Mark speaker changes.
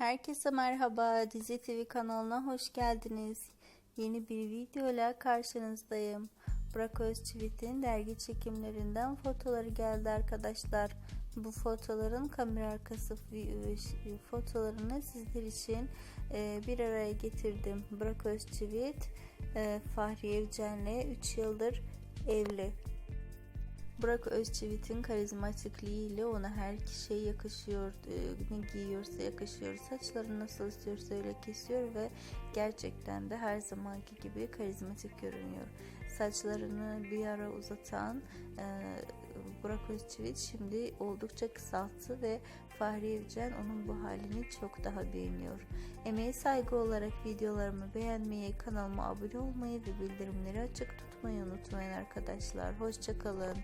Speaker 1: Herkese merhaba. Dizi TV kanalına hoş geldiniz. Yeni bir video ile karşınızdayım. Burak Özçivit'in dergi çekimlerinden fotoları geldi arkadaşlar. Bu fotoların kamera arkası fotolarını sizler için e, bir araya getirdim. Burak Özçivit, e, Fahri Evcen'le 3 yıldır evli. Burak Özçivit'in karizmatikliğiyle ona her şey yakışıyor, e, ne giyiyorsa yakışıyor, saçlarını nasıl istiyorsa öyle kesiyor ve gerçekten de her zamanki gibi karizmatik görünüyor. Saçlarını bir ara uzatan e, Burak Özçivit şimdi oldukça kısalttı ve Fahri Evcen onun bu halini çok daha beğeniyor. Emeğe saygı olarak videolarımı beğenmeyi, kanalıma abone olmayı ve bildirimleri açık tutmayı unutmayın arkadaşlar. Hoşçakalın.